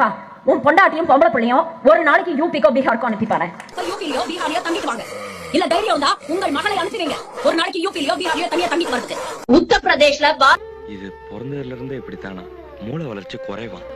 பா உன் பொண்டாட்டியும் பொம்பளை பிள்ளையும் ஒரு நாளைக்கு யூபிக்கோ பீகாருக்கோ அனுப்பி யூபிலயோ பீகார்லயோ தங்கிட்டு வாங்க. இல்ல தைரியம் தான் உங்கள் மகளை அனுப்பிடுங்க ஒரு நாளைக்கு யூபிலயோ பீகார்லயோ தனியா தங்கிட்டு வரதுக்கு உத்தரப்பிரதேஷ்ல இது பிறந்ததுல இருந்தே இப்படித்தானா? மூளை வளர்ச்சி குறைவான்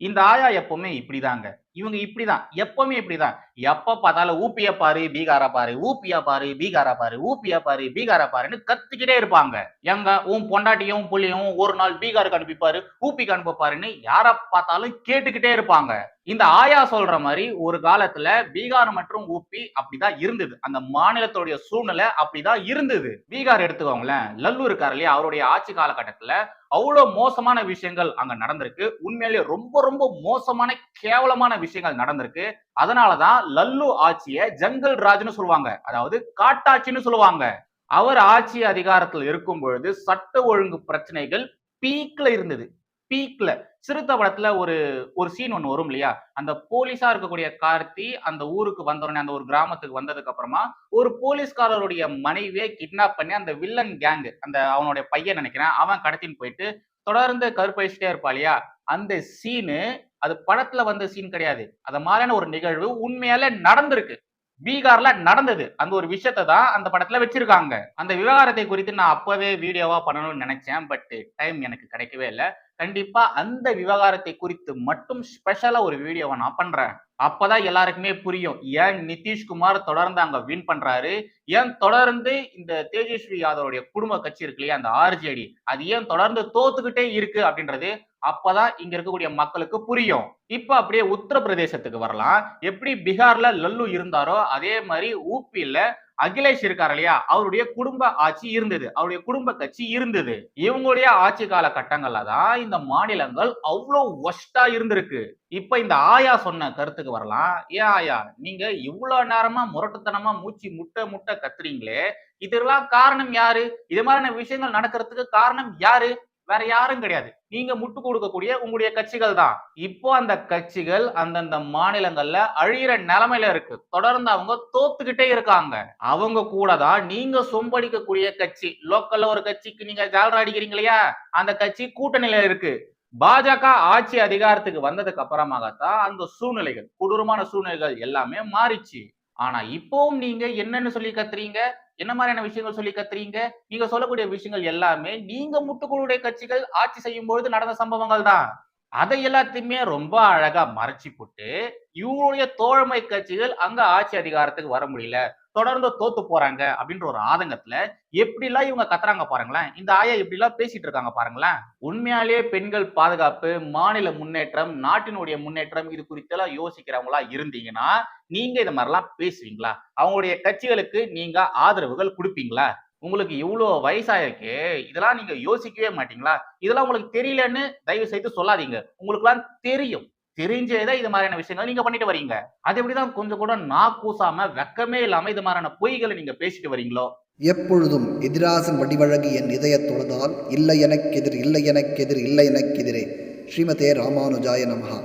இந்த ஆயா எப்பவுமே இப்படிதாங்க. இவங்க இப்படிதான். எப்பவுமே இப்படிதான். எப்ப பார்த்தாலும் ஊப்பிய பாரு பீகாரா பாரு ஊப்பியா பாரு பீகாரா பாரு ஊப்பியா பாரு பீகாரா பாருன்னு கத்திக்கிட்டே இருப்பாங்க. எங்க? உன் பொண்டாட்டியும் புள்ளியும் ஒரு நாள் பீகாருக்கு அனுப்பிப்பாரு ஊப்பிக்கு அனுப்பப்பாருன்னு யார பார்த்தாலும் கேட்டுக்கிட்டே இருப்பாங்க. இந்த ஆயா சொல்ற மாதிரி ஒரு காலத்துல பீகார் மற்றும் ஊப்பி அப்படிதான் இருந்தது. அந்த மாநிலத்துடைய சூழ்நிலை அப்படிதான் இருந்தது. பீகார் எடுத்துக்கோங்களேன் லல்லு இருக்காரு இல்லையா? அவருடைய ஆட்சி காலகட்டத்துல அவ்வளவு மோசமான விஷயங்கள் அங்க நடந்திருக்கு. உண்மையிலேயே ரொம்ப ரொம்ப மோசமான கேவலமான விஷயங்கள் நடந்திருக்கு. அதனாலதான் லல்லு ஆட்சிய ஜங்கல் ராஜ்னு சொல்லுவாங்க. அதாவது காட்டாட்சின்னு சொல்லுவாங்க. அவர் ஆட்சி அதிகாரத்தில் இருக்கும் பொழுது சட்ட ஒழுங்கு பிரச்சனைகள் பீக்ல இருந்தது. பீக்ல சிறுத்தை படத்துல ஒரு ஒரு சீன் ஒன்று வரும் இல்லையா? அந்த போலீஸா இருக்கக்கூடிய கார்த்தி அந்த ஊருக்கு வந்தோடனே அந்த ஒரு கிராமத்துக்கு வந்ததுக்கு அப்புறமா ஒரு போலீஸ்காரருடைய மனைவியை கிட்னாப் பண்ணி அந்த வில்லன் கேங் அந்த அவனுடைய பையன் நினைக்கிறேன் அவன் கடத்தின்னு போயிட்டு தொடர்ந்து கருப்பழிச்சிட்டே இருப்பா இல்லையா? அந்த சீனு அது படத்துல வந்த சீன் கிடையாது. அது மாதிரியான ஒரு நிகழ்வு உண்மையால நடந்திருக்கு. பீகார்ல நடந்தது. அந்த ஒரு விஷயத்தை தான் அந்த படத்துல வச்சிருக்காங்க. அந்த விவகாரத்தை குறித்து நான் அப்பவே வீடியோவா பண்ணணும்னு நினைச்சேன். பட் டைம் எனக்கு கிடைக்கவே இல்லை. கண்டிப்பா அந்த விவகாரத்தை குறித்து மட்டும் ஸ்பெஷலா ஒரு வீடியோவை நான் பண்றேன். அப்பதான் எல்லாருக்குமே புரியும். ஏன் நிதிஷ்குமார் தொடர்ந்து அங்க வின் பண்றாரு? ஏன் தொடர்ந்து இந்த தேஜஸ்வி யாதவருடைய குடும்ப கட்சி இருக்கு இல்லையா அந்த ஆர்ஜேடி அது ஏன் தொடர்ந்து தோத்துக்கிட்டே இருக்கு அப்படின்றது அப்பதான் இங்க இருக்கக்கூடிய மக்களுக்கு புரியும். இப்ப அப்படியே உத்தரப்பிரதேசத்துக்கு வரலாம். எப்படி பீகார்ல லல்லு இருந்தாரோ அதே மாதிரி ஊப்பியில அகிலேஷ் இருக்கார் இல்லையா? அவருடைய குடும்ப ஆட்சி இருந்தது. அவருடைய குடும்ப கட்சி இருந்தது. இவங்களுடைய ஆட்சி கால கட்டங்கள்ல தான் இந்த மாநிலங்கள் அவ்வளோ ஒஸ்டா இருந்திருக்கு. இப்ப இந்த ஆயா சொன்ன கருத்துக்கு வரலாம். ஏன் ஆயா நீங்க இவ்வளவு நேரமா முரட்டுத்தனமா மூச்சு முட்டை முட்டை கத்துறீங்களே இதெல்லாம் காரணம் யாரு? இது மாதிரியான விஷயங்கள் நடக்கிறதுக்கு காரணம் யாரு? வேற யாரும் கிடையாது. நீங்க முட்டு கொடுக்கக்கூடிய உங்களுடைய கட்சிகள் தான். இப்போ அந்த கட்சிகள் அந்தந்த மாநிலங்கள்ல அழியிற நிலைமையில இருக்கு. தொடர்ந்து அவங்க தோத்துக்கிட்டே இருக்காங்க. அவங்க கூட தான் நீங்க சொம்படிக்கக்கூடிய கட்சி லோக்கல்ல ஒரு கட்சிக்கு நீங்க ஜாலரா அடிக்கிறீங்க இல்லையா? அந்த கட்சி கூட்டணியில இருக்கு. பாஜக ஆட்சி அதிகாரத்துக்கு வந்ததுக்கு அப்புறமாகத்தான் அந்த சூழ்நிலைகள் கொடூரமான சூழ்நிலைகள் எல்லாமே மாறிச்சு. ஆனா இப்பவும் நீங்க என்னன்னு சொல்லி கத்துறீங்க? என்ன மாதிரியான விஷயங்கள் சொல்லி கத்துறீங்க? நீங்க சொல்லக்கூடிய விஷயங்கள் எல்லாமே நீங்க முட்டுக்குழுடைய கட்சிகள் ஆட்சி செய்யும் பொழுது நடந்த சம்பவங்கள் தான் அதை எல்லாத்தையுமே ரொம்ப அழகா மறைச்சி போட்டு இவங்களுடைய தோழமை கட்சிகள் அங்க ஆட்சி அதிகாரத்துக்கு வர முடியல தொடர்ந்து தோத்து போறாங்க அப்படின்ற ஒரு ஆதங்கத்துல எப்படிலாம் இவங்க கத்துறாங்க பாருங்களேன் இந்த ஆயா எப்படிலாம் பேசிட்டு இருக்காங்க பாருங்களேன். உண்மையாலேயே பெண்கள் பாதுகாப்பு மாநில முன்னேற்றம் நாட்டினுடைய முன்னேற்றம் இது குறித்தெல்லாம் யோசிக்கிறவங்களா இருந்தீங்கன்னா நீங்க இது மாதிரிலாம் பேசுவீங்களா? அவங்களுடைய கட்சிகளுக்கு நீங்க ஆதரவுகள் கொடுப்பீங்களா? உங்களுக்கு இவ்வளோ வயசாயிருக்கு இதெல்லாம் நீங்க யோசிக்கவே மாட்டீங்களா? இதெல்லாம் உங்களுக்கு தெரியலன்னு தயவு செய்து சொல்லாதீங்க. உங்களுக்குலாம் தெரியும். தெரிஞ்சேதான் இது மாதிரியான விஷயங்கள் நீங்க பண்ணிட்டு வரீங்க. அது எப்படிதான் கொஞ்சம் கூட நா கூசாம வெக்கமே இல்லாம இது மாதிரியான பொய்களை நீங்க பேசிட்டு வரீங்களோ? எப்பொழுதும் எதிராசன் வடிவழகு என் இதயத் தொழுதால் இல்லை எனக்கெதிர் இல்லை எனக்கெதிர் இல்லை எனக்கெதிரே ஸ்ரீமதே ராமானுஜாய நமஹா.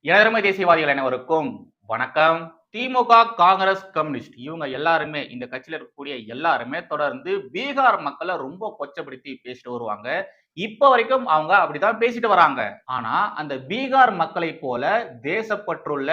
இளமை தேசியவாதிகள் அனைவருக்கும் வணக்கம். திமுக காங்கிரஸ் கம்யூனிஸ்ட். இவங்க எல்லாருமே இந்த கட்சியில இருக்கக்கூடிய எல்லாருமே தொடர்ந்து பீகார் மக்களை ரொம்ப கொச்சப்படுத்தி பேசிட்டு வருவாங்க. இப்ப வரைக்கும் அவங்க அப்படிதான் பேசிட்டு வராங்க. ஆனா அந்த பீகார் மக்களை போல தேசப்பற்றுள்ள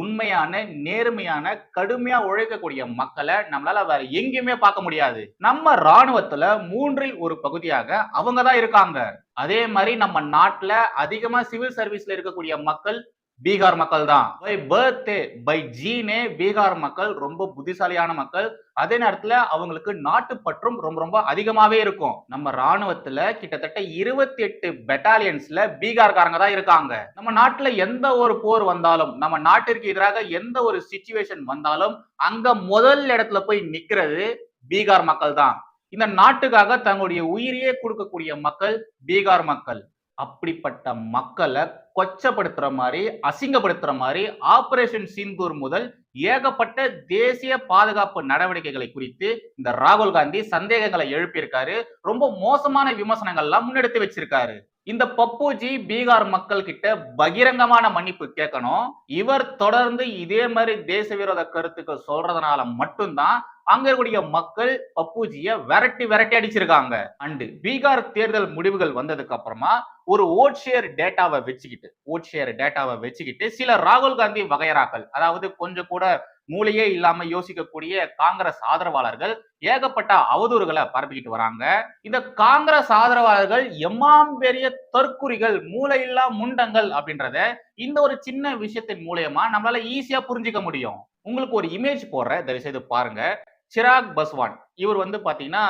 உண்மையான நேர்மையான கடுமையா உழைக்கக்கூடிய மக்களை நம்மளால வேற எங்கேயுமே பார்க்க முடியாது. நம்ம ராணுவத்துல மூன்றில் ஒரு பகுதியாக அவங்க தான் இருக்காங்க. அதே மாதிரி நம்ம நாட்டுல அதிகமா சிவில் சர்வீஸ்ல இருக்கக்கூடிய மக்கள் பீகார் மக்கள் தான் by birthday by genes Bihar மக்கள் ரொம்ப புத்திசாலியான மக்கள். அதே நேரத்துல அவங்களுக்கு நாட்டு பற்றும் ரொம்ப ரொம்ப அதிகமாவே இருக்கும். நம்ம ராணுவத்துல கிட்டத்தட்ட இருபத்தி எட்டு பெட்டாலியன்ஸ்ல பீகார்காரங்க தான் இருக்காங்க. நம்ம நாட்டுல எந்த ஒரு போர் வந்தாலும் நம்ம நாட்டிற்கு எதிராக எந்த ஒரு சுச்சுவேஷன் வந்தாலும் அங்க முதல் இடத்துல போய் நிக்கிறது பீகார் மக்கள் தான் இந்த நாட்டுக்காக தங்களுடைய உயிரையே கொடுக்கக்கூடிய மக்கள் பீகார் மக்கள். அப்படிப்பட்ட மக்களை கொச்சப்படுத்துற மாதிரி அசிங்கப்படுத்துற மாதிரி ஆபரேஷன் சிந்தூர் முதல் ஏகப்பட்ட தேசிய பாதுகாப்பு நடவடிக்கைகளை குறித்து இந்த ராகுல் காந்தி சந்தேகங்களை எழுப்பியிருக்காரு. ரொம்ப மோசமான விமர்சனங்கள்லாம் முன்னெடுத்து வச்சிருக்காரு. இந்த பப்புஜி பீகார் மக்கள் கிட்ட பகிரங்கமான மன்னிப்பு கேட்கணும். இவர் தொடர்ந்து இதே மாதிரி தேச விரோத கருத்துக்கள் சொல்றதுனால மட்டும்தான் அங்க இருக்கக்கூடிய மக்கள் பப்புஜிய விரட்டி விரட்டி அடிச்சிருக்காங்க. அண்டு பீகார் தேர்தல் முடிவுகள் வந்ததுக்கு அப்புறமா ஒரு ஓட் ஷேர் டேட்டாவை வச்சுக்கிட்டு ஓட் ஷேர் டேட்டாவை வச்சுக்கிட்டு சில ராகுல் காந்தி வகையராக்கள் அதாவது கொஞ்சம் கூட மூளையே இல்லாம யோசிக்கக்கூடிய காங்கிரஸ் ஆதரவாளர்கள் ஏகப்பட்ட அவதூறுகளை பரப்பிக்கிட்டு வராங்க. இந்த காங்கிரஸ் ஆதரவாளர்கள் எம்மாம் பெரிய தற்குறிகள் மூளையில்லா முண்டங்கள் அப்படின்றத இந்த ஒரு சின்ன விஷயத்தின் மூலியமா நம்மளால ஈஸியா புரிஞ்சுக்க முடியும். உங்களுக்கு ஒரு இமேஜ் போடுற தயவு செய்து பாருங்க. சிராக் பஸ்வான். இவர் வந்து பாத்தீங்கன்னா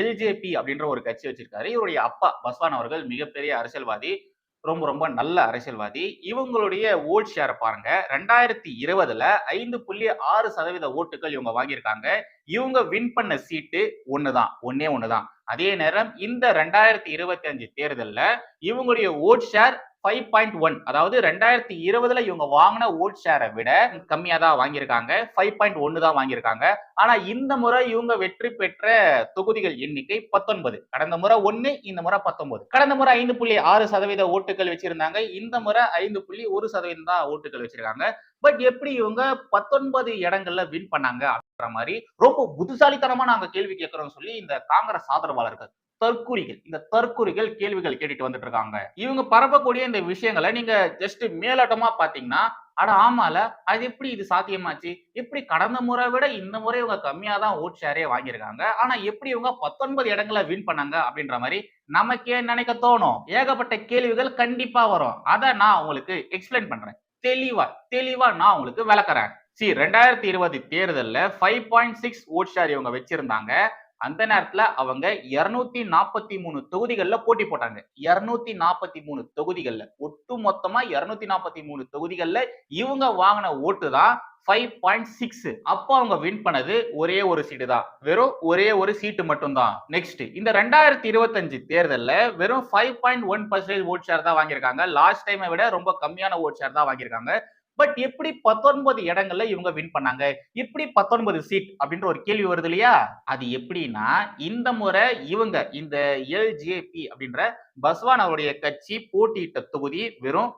எல்ஜேபி அப்படின்ற ஒரு கட்சி வச்சிருக்காரு. இவருடைய அப்பா பஸ்வான் அவர்கள் மிகப்பெரிய அரசியல்வாதி. ரொம்ப ரொம்ப நல்ல அரசியல்வாதி. இவங்களுடைய ஓட் ஷேரை பாருங்க. ரெண்டாயிரத்தி இருபதுல ஐந்து புள்ளி ஆறு சதவீத ஓட்டுகள் இவங்க வாங்கியிருக்காங்க. இவங்க வின் பண்ண சீட்டு ஒண்ணுதான். ஒன்னே ஒண்ணுதான். அதே நேரம் இந்த ரெண்டாயிரத்தி இருபத்தி அஞ்சு தேர்தலில் இவங்களுடைய vote share five point one அதாவது ரெண்டாயிரத்தி இருபதுல இவங்க வாங்கின ஓட் ஷேரை விட கம்மியா தான் வாங்கியிருக்காங்க. ஃபைவ் பாயிண்ட் ஒன்னு தான் வாங்கியிருக்காங்க. ஆனா இந்த முறை இவங்க வெற்றி பெற்ற தொகுதிகள் எண்ணிக்கை பத்தொன்பது. கடந்த முறை ஒன்னு இந்த முறை பத்தொன்பது. கடந்த முறை ஐந்து புள்ளி ஆறு சதவீத ஓட்டுகள் வச்சிருந்தாங்க. இந்த முறை ஐந்து புள்ளி ஒரு சதவீதம் தான் ஓட்டுகள் வச்சிருக்காங்க. பட் எப்படி இவங்க பத்தொன்பது இடங்கள்ல வின் பண்ணாங்க அப்படின்ற மாதிரி ரொம்ப புத்திசாலித்தனமா நாங்க கேள்வி கேட்கறோம்னு சொல்லி இந்த காங்கிரஸ் ஆதரவாளர்கள் தற்குறிகள். இந்த தற்குறிகள் கேள்விகள் கேட்டுட்டு வந்துட்டு இருக்காங்க இவங்க பரப்பக்கூடிய இந்த விஷயங்களை நீங்க ஜஸ்ட் மேலோட்டமா பாத்தீங்கன்னா அட ஆமால அது எப்படி இது சாத்தியமாச்சு? எப்படி கடந்த முறை விட இந்த முறை இவங்க கம்மியா தான் ஓட் ஷேரே வாங்கியிருக்காங்க. ஆனா எப்படி இவங்க பத்தொன்பது இடங்களை வின் பண்ணாங்க அப்படின்ற மாதிரி நமக்கே நினைக்க தோணும். ஏகப்பட்ட கேள்விகள் கண்டிப்பா வரும். அதை நான் உங்களுக்கு எக்ஸ்பிளைன் பண்றேன். தெளிவா தெளிவா நான் உங்களுக்கு விளக்குறேன். சி ரெண்டாயிரத்தி இருபது தேர்தலில் five point six vote share இவங்க வச்சிருந்தாங்க. அந்த நேரத்துல அவங்க இருநூத்தி நாற்பத்தி மூணு தொகுதிகள்ல போட்டி போட்டாங்க. இருநூத்தி நாற்பத்தி மூணு தொகுதிகள்ல. ஒட்டு மொத்தமா இருநூத்தி நாற்பத்தி மூணு தொகுதிகள்ல இவங்க வாங்கின ஓட்டு தான் ஃபைவ் பாயிண்ட் சிக்ஸ் அப்போ அவங்க வின் பண்ணது ஒரே ஒரு சீட்டு தான். வெறும் ஒரே ஒரு சீட்டு மட்டும்தான். நெக்ஸ்ட் இந்த ரெண்டாயிரத்தி இருபத்தஞ்சு தேர்தலில் வெறும் five point one percentage vote share தான் வாங்கியிருக்காங்க. லாஸ்ட் டைமை விட ரொம்ப கம்மியான ஓட் ஷேர் தான் வாங்கியிருக்காங்க. பட் எப்படி பத்தொன்பது இடங்கள்ல இவங்க வின் பண்ணாங்க. எப்படி பத்தொன்பது சீட் அப்படின்ற ஒரு கேள்வி வருது இல்லையா? அது எப்படின்னா இந்த முறை இவங்க இந்த எல்ஜேபி அப்படின்ற பஸ்வான் அவருடைய கட்சி போட்டியிட்ட தொகுதி வெறும்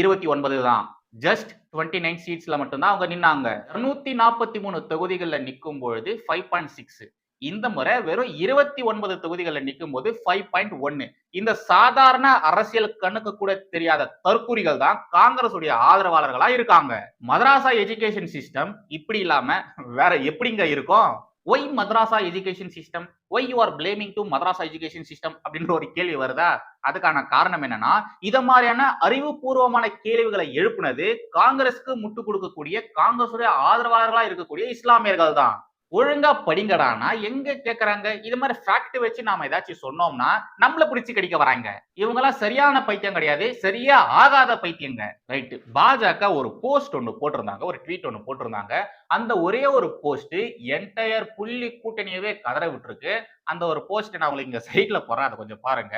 இருபத்தி ஒன்பது தான். ஜஸ்ட் டுவெண்ட்டி நைன் சீட்ஸ்ல மட்டும்தான் அவங்க நின்னாங்க. இருநூத்தி நாற்பத்தி மூணு தொகுதிகளில் நிற்கும் பொழுது ஃபைவ் பாயிண்ட் சிக்ஸ் இந்த முறை வெறும் இருபத்தி ஒன்பது தொகுதிகளில் நிற்கும் போது ஃபைவ் பாயிண்ட் ஒன்னு இந்த சாதாரண அரசியல் கண்ணுக்கு கூட தெரியாத தற்குறிகள் தான் காங்கிரஸ் உடைய ஆதரவாளர்களா இருக்காங்க. மதராசா எஜுகேஷன் சிஸ்டம் இப்படி இல்லாம வேற எப்படிங்க இருக்கும்? Why madrasa education system why you are blaming to madrasa education system அப்படின்ற ஒரு கேள்வி வருதா? அதுக்கான காரணம் என்னன்னா இத மாதிரியான அறிவுபூர்வமான கேள்விகளை எழுப்புனது காங்கிரஸ்க்கு முட்டு கொடுக்கக்கூடிய காங்கிரஸுடைய ஆதரவாளர்களா இருக்கக்கூடிய இஸ்லாமியர்கள் தான் ஒழுங்கா படிங்கடானா எங்க கேக்குறாங்க? இது மாதிரி ஃபேக்ட் வச்சு நாம ஏதாச்சும் சொன்னோம்னா நம்மள பிடிச்சி கடிக்க வராங்க. இவங்கெல்லாம் சரியான பைத்தியம் கிடையாது சரியா ஆகாத பைத்தியங்க. ரைட் பாஜக ஒரு போஸ்ட் ஒண்ணு போட்டிருந்தாங்க ஒரு ட்வீட் ஒண்ணு போட்டிருந்தாங்க. அந்த ஒரே ஒரு போஸ்ட் என்டையர் புள்ளி கூட்டணியவே கதற விட்டுருக்கு. அந்த ஒரு போஸ்ட் நான் உங்களுக்கு இங்க சைட்ல போறேன் அதை கொஞ்சம் பாருங்க.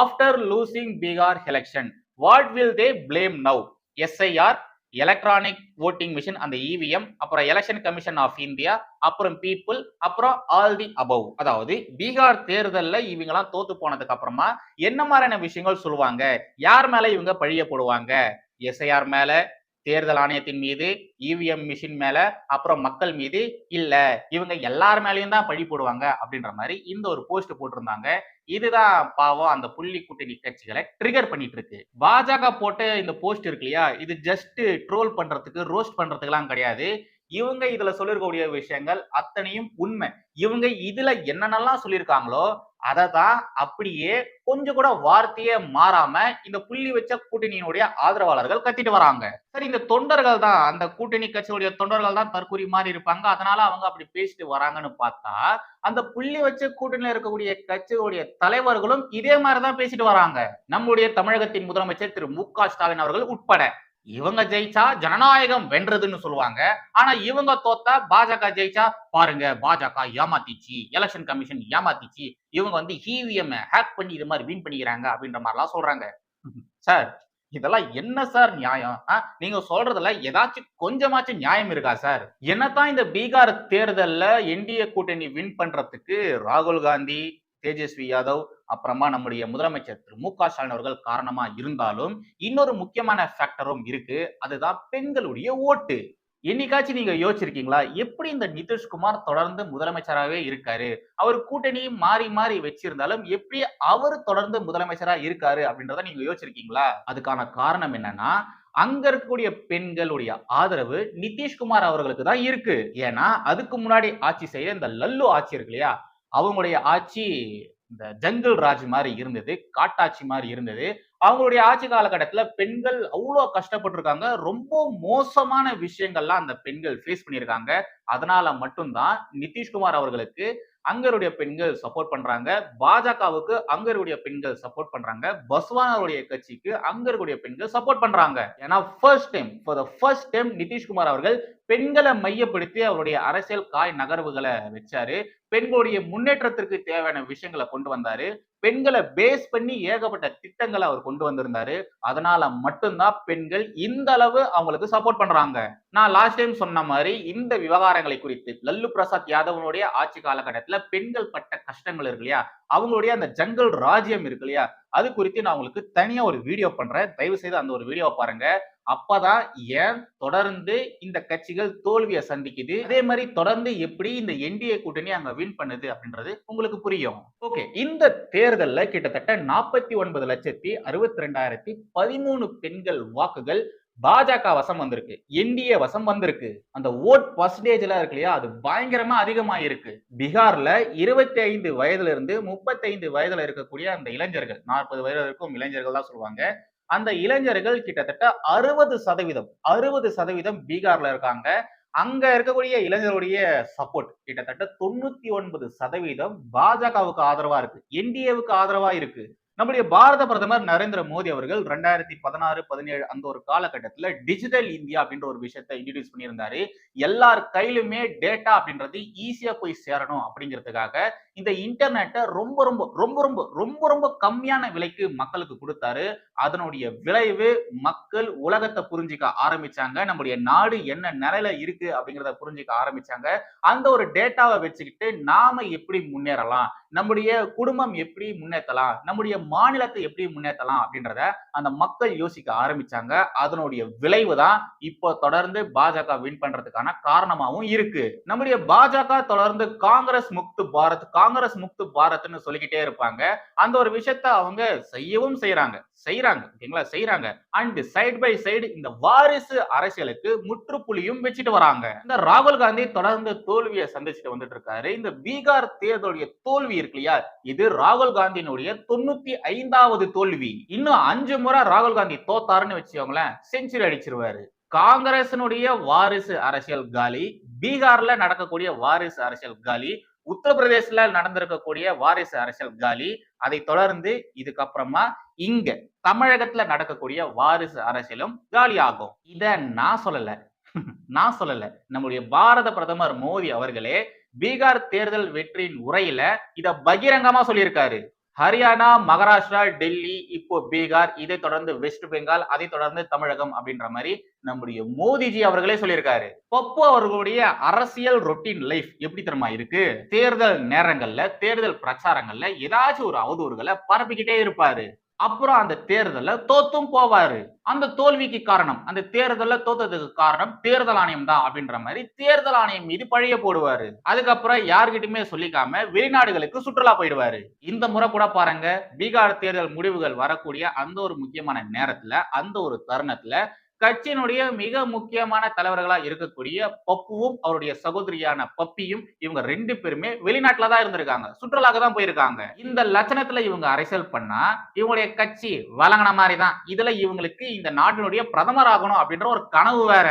After losing Bihar election what will they blame now SIR electronic voting machine அந்த இவிஎம் அப்புறம் எலெக்ஷன் கமிஷன் ஆஃப் இந்தியா அப்புறம் பீப்புள் அப்புறம் ஆல் தி அபவ் அதாவது பீகார் தேர்தலில் இவங்கெல்லாம் தோத்து போனதுக்கு அப்புறமா என்ன மாதிரியான விஷயங்கள் சொல்லுவாங்க? யார் மேல இவங்க பழிய போடுவாங்க? எஸ்ஐஆர் மேல தேர்தல் ஆணையத்தின் மீது இவிஎம் மிஷின் மேல அப்புறம் மக்கள் மீது இல்ல இவங்க எல்லார் மேலேயும் தான் பழி போடுவாங்க அப்படின்ற மாதிரி இந்த ஒரு போஸ்ட் போட்டிருந்தாங்க. இதுதான் பாவம் அந்த புள்ளி கூட்டணி கட்சிகளை ட்ரிகர் பண்ணிட்டு இருக்கு பாஜக போட்ட இந்த போஸ்ட் இருக்கு இல்லையா இது ஜஸ்ட் ட்ரோல் பண்றதுக்கு ரோஸ்ட் பண்றதுக்கெல்லாம் கிடையாது. இவங்க இதுல சொல்லிருக்கக்கூடிய விஷயங்கள் அத்தனையும் உண்மை. இவங்க இதுல என்னென்னலாம் சொல்லியிருக்காங்களோ அதை தான் அப்படியே கொஞ்சம் கூட வார்த்தையே மாறாம இந்த புள்ளி வச்ச கூட்டணியினுடைய ஆதரவாளர்கள் கத்திட்டு வராங்க. சரி இந்த தொண்டர்கள் தான் அந்த கூட்டணி கட்சியுடைய தொண்டர்கள் தான் தற்கூறி மாதிரி இருப்பாங்க. அதனால அவங்க அப்படி பேசிட்டு வராங்கன்னு பார்த்தா அந்த புள்ளி வச்ச கூட்டணியில இருக்கக்கூடிய கட்சியுடைய தலைவர்களும் இதே மாதிரிதான் பேசிட்டு வராங்க. நம்முடைய தமிழகத்தின் முதலமைச்சர் திரு மு க ஸ்டாலின் அவர்கள் உட்பட. இவங்க ஜெயிச்சா ஜனநாயகம் வென்றதுன்னு சொல்லுவாங்க. ஆனா இவங்க தோத்தா பாஜக ஜெயிச்சா பாருங்க பாஜக ஏமாத்திச்சு எலெக்ஷன் கமிஷன் ஏமாத்திச்சு இவங்க வந்து இவிஎம் ஹேக் பண்ணி இது மாதிரி வின் பண்ணிக்கிறாங்க அப்படின்ற மாதிரிலாம் சொல்றாங்க. சார் இதெல்லாம் என்ன சார் நியாயம்? ஆ? நீங்க சொல்றதுல ஏதாச்சும் கொஞ்சமாச்சும் நியாயம் இருக்கா சார் என்னத்தான் இந்த பீகார் தேர்தல்ல என்டிஏ கூட்டணி வின் பண்றதுக்கு ராகுல் காந்தி தேஜஸ்வி யாதவ் அப்புறமா நம்முடைய முதலமைச்சர் திரு. மு. க. ஸ்டாலின் அவர்கள் காரணமா இருந்தாலும் இன்னொரு முக்கியமான ஃபேக்டரும் இருக்கு. அதுதான் பெண்களுடைய ஓட்டு. என்னைக்காச்சும் நீங்க யோசிச்சிருக்கீங்களா? எப்படி இந்த நிதிஷ்குமார் தொடர்ந்து முதலமைச்சராகவே இருக்காரு? அவர் கூட்டணி மாறி மாறி வச்சிருந்தாலும் எப்படி அவர் தொடர்ந்து முதலமைச்சரா இருக்காரு அப்படின்றத நீங்க யோசிச்சிருக்கீங்களா? அதுக்கான காரணம் என்னன்னா அங்க இருக்கக்கூடிய பெண்களுடைய ஆதரவு நிதிஷ்குமார் அவர்களுக்கு தான் இருக்கு. ஏன்னா அதுக்கு முன்னாடி ஆட்சி செய்த இந்த லல்லு ஆட்சி இருக்கு இல்லையா? அவங்களுடைய ஆட்சி இந்த ஜங்கிள் ராஜ் மாதிரி இருந்தது காட்டாட்சி மாதிரி இருந்தது. அவங்களுடைய ஆட்சி காலகட்டத்தில் பெண்கள் அவ்வளோ கஷ்டப்பட்டிருக்காங்க. ரொம்ப மோசமான விஷயங்கள்லாம் அந்த பெண்கள் ஃபேஸ் பண்ணியிருக்காங்க. அதனால மட்டும்தான் நிதிஷ்குமார் அவர்களுக்கு அங்கருடைய பெண்கள் சப்போர்ட் பண்றாங்க. பாஜகவுக்கு அங்கருடைய பெண்கள் சப்போர்ட் பண்றாங்க. பஸ்வானருடைய கட்சிக்கு அங்கருடைய பெண்கள் சப்போர்ட் பண்றாங்க. ஏன்னா first time for the first time Nitish Kumar அவர்கள் பெண்களை மையப்படுத்தி அவருடைய அரசியல் காய் நகர்வுகளை வச்சாரு. பெண்களுடைய முன்னேற்றத்திற்கு தேவையான விஷயங்களை கொண்டு வந்தாரு. பெண்களை பேஸ் பண்ணி ஏகப்பட்ட திட்டங்களை அவர் கொண்டு வந்திருந்தாரு. அதனால மட்டும்தான் பெண்கள் இந்த அளவு அவங்களுக்கு சப்போர்ட் பண்றாங்க. நான் லாஸ்ட் டைம் சொன்ன மாதிரி இந்த விவகாரங்களை குறித்து லல்லு பிரசாத் யாதவனுடைய ஆட்சி காலகட்டத்துல பெண்கள் பட்ட கஷ்டங்கள் இருக்கு இல்லையா? அவங்களுடைய அந்த ஜங்கல் ராஜ்யம் இருக்கு இல்லையா? அது குறித்து நான் உங்களுக்கு தனியா ஒரு வீடியோ பண்றேன். தயவு செய்து அந்த ஒரு வீடியோ பாருங்க. அப்பதான் ஏன் தொடர்ந்து இந்த கட்சிகள் தோல்வியை சந்திக்குது? அதே மாதிரி தொடர்ந்து எப்படி இந்த என்டிஏ கூட்டணி அங்க வின் பண்ணுது அப்படின்றது உங்களுக்கு புரியும். ஓகே இந்த தேர்தலில் கிட்டத்தட்ட நாற்பத்தி ஒன்பது லட்சத்தி அறுபத்தி ரெண்டாயிரத்தி பதிமூணு பெண்கள் வாக்குகள் பாஜக வசம் வந்திருக்கு என்டிஏ வசம் வந்திருக்கு. அந்த ஓட் பர்சன்டேஜ்ல இருக்கு இல்லையா? அது பயங்கரமா அதிகமாயிருக்கு. பீகார்ல இருபத்தி ஐந்து வயதுல இருந்து முப்பத்தைந்து வயதுல இருக்கக்கூடிய அந்த இளைஞர்கள் நாற்பது வயதுல இருக்கும் இளைஞர்கள் தான் சொல்லுவாங்க. அந்த இளைஞர்கள் கிட்டத்தட்ட அறுபது சதவீதம் அறுபது சதவீதம் பீகார்ல இருக்காங்க. அங்க இருக்கக்கூடிய இளைஞர்களுடைய சப்போர்ட் கிட்டத்தட்ட தொண்ணூத்தி ஒன்பது சதவீதம் பாஜகவுக்கு ஆதரவா இருக்கு. என்டிஏவுக்கு ஆதரவா இருக்கு. நம்முடைய பாரத பிரதமர் நரேந்திர மோடி அவர்கள் ரெண்டாயிரத்தி பதினாறு பதினேழு அந்த ஒரு காலகட்டத்தில் டிஜிட்டல் இந்தியா அப்படின்ற ஒரு விஷயத்தை இன்ட்ரடியூஸ் பண்ணியிருந்தாரு. எல்லார் கையிலுமே டேட்டா அப்படின்றது ஈஸியா போய் சேரணும் அப்படிங்கிறதுக்காக இந்த இன்டர்நெட்டை ரொம்ப ரொம்ப ரொம்ப ரொம்ப ரொம்ப ரொம்ப கம்மியான விலைக்கு மக்களுக்கு கொடுத்தாரு. அதனுடைய விளைவு மக்கள் உலகத்தை புரிஞ்சுக்க ஆரம்பிச்சாங்க. நம்முடைய நாடு என்ன நிலையில இருக்கு அப்படிங்கிறத புரிஞ்சுக்க ஆரம்பிச்சாங்க. அந்த ஒரு டேட்டாவை வச்சுக்கிட்டு நாம எப்படி முன்னேறலாம்? நம்முடைய குடும்பம் எப்படி முன்னேற்றலாம்? நம்முடைய மாநிலத்தை எப்படி முன்னேற்றலாம் அப்படின்றத அந்த மக்கள் யோசிக்க ஆரம்பிச்சாங்க. அதனுடைய விளைவு தான் இப்போ தொடர்ந்து பாஜக வின் பண்றதுக்கான காரணமாகவும் இருக்கு. நம்முடைய பாஜக தொடர்ந்து காங்கிரஸ் முக்து பாரத் காங்கிரஸ் முக்து பாரத்னு சொல்லிக்கிட்டே இருப்பாங்க. அந்த ஒரு விஷயத்த அவங்க செய்யவும் செய்யறாங்க செய்யறாங்க ஓகேங்களா? செய்யறாங்க அண்ட் சைடு பை சைடு இந்த வாரிசு அரசியலுக்கு முற்றுப்புள்ளியும் வச்சுட்டு வராங்க. இந்த ராகுல் காந்தி தொடர்ந்து தோல்வியை சந்திச்சுட்டு வந்துட்டு இருக்காரு இந்த பீகார் தேர்தலுடைய தோல்வி இருக்கு இல்லையா? இது ராகுல் காந்தியினுடைய தொண்ணூத்தி ஐந்தாவது தோல்வி. இன்னும் அஞ்சு முறை ராகுல் காந்தி தோத்தாருன்னு வச்சுக்கோங்களேன் செஞ்சுரி அடிச்சிருவாரு. காங்கிரசினுடைய வாரிசு அரசியல் காலி பீகார்ல நடக்கக்கூடிய வாரிசு அரசியல் காலி உத்தரப்பிரதேசல நடந்திருக்கக்கூடிய வாரிசு அரசியல் காலி அதை தொடர்ந்து இதுக்கப்புறமா இங்க தமிழகத்துல நடக்கக்கூடிய வாரிசு அரசியலும் காலி ஆகும் இத நான் சொல்லல. நான் சொல்லல. நம்முடைய பாரத பிரதமர் மோடி அவர்களே பீகார் தேர்தல் வெற்றியின் உரையில இத பகிரங்கமா சொல்லியிருக்காரு. ஹரியானா மகாராஷ்டிரா டெல்லி இப்போ பீகார் இதை தொடர்ந்து வெஸ்ட் பெங்கால் அதை தொடர்ந்து தமிழகம் அப்படின்ற மாதிரி நம்முடைய மோடிஜி அவர்களே சொல்லியிருக்காரு. பப்பு அவர்களுடைய அரசியல் ரொட்டீன் லைஃப் எப்படி தெரியுமா இருக்கு? தேர்தல் நேரங்கள்ல தேர்தல் பிரச்சாரங்கள்ல ஏதாச்சும் ஒரு அவதூறுகளை பரப்பிக்கிட்டே இருப்பாரு. அப்புறம் அந்த தேர்தல்ல தோத்தும் போவாரு. அந்த தோல்விக்கு காரணம் அந்த தேர்தல்ல தோத்ததுக்கு காரணம் தேர்தல் ஆணையம் தான் அப்படின்ற மாதிரி தேர்தல் ஆணையம் மீது பழிய போடுவாரு. அதுக்கப்புறம் யார்கிட்டயுமே சொல்லிக்காம வெளிநாடுகளுக்கு சுற்றுலா போயிடுவாரு. இந்த முறை கூட பாருங்க பீகார் தேர்தல் முடிவுகள் வரக்கூடிய அந்த ஒரு முக்கியமான நேரத்துல அந்த ஒரு தருணத்துல கட்சியினுடைய மிக முக்கியமான தலைவர்களா இருக்கக்கூடிய பப்புவும் அவருடைய சகோதரியான பப்பியும் இவங்க ரெண்டு பேருமே வெளிநாட்டுல தான் இருந்திருக்காங்க. சுற்றுலாக்கு தான் போயிருக்காங்க. இந்த லட்சணத்துல இவங்க அரசியல் பண்ணா இவங்களுடைய கட்சி வழங்கின மாதிரி தான். இதுல இவங்களுக்கு இந்த நாட்டினுடைய பிரதமர் ஆகணும் அப்படின்ற ஒரு கனவு வேற.